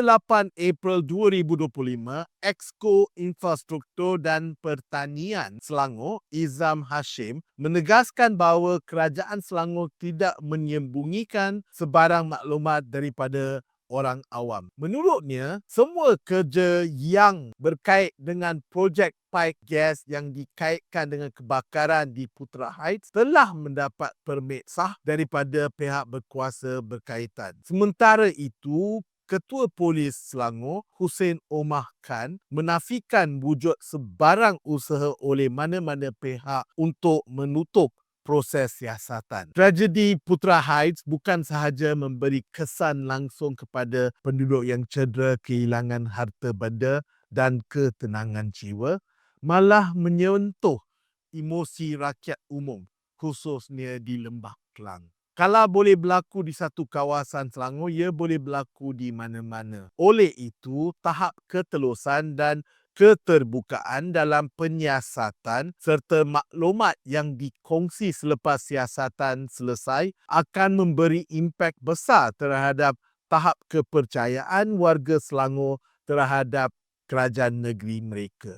8 April 2025, Exco Infrastruktur dan Pertanian Selangor, Izam Hashim, menegaskan bahawa kerajaan Selangor tidak menyembunyikan sebarang maklumat daripada orang awam. Menurutnya, semua kerja yang berkait dengan projek paip gas yang dikaitkan dengan kebakaran di Putra Heights telah mendapat permit sah daripada pihak berkuasa berkaitan. Sementara itu, Ketua Polis Selangor, Hussein Omar Khan, menafikan wujud sebarang usaha oleh mana-mana pihak untuk menutup proses siasatan. Tragedi Putra Heights bukan sahaja memberi kesan langsung kepada penduduk yang cedera kehilangan harta benda dan ketenangan jiwa, malah menyentuh emosi rakyat umum, khususnya di Lembah Kelang. Kalau boleh berlaku di satu kawasan Selangor, ia boleh berlaku di mana-mana. Oleh itu, tahap ketelusan dan keterbukaan dalam penyiasatan serta maklumat yang dikongsi selepas siasatan selesai akan memberi impak besar terhadap tahap kepercayaan warga Selangor terhadap kerajaan negeri mereka.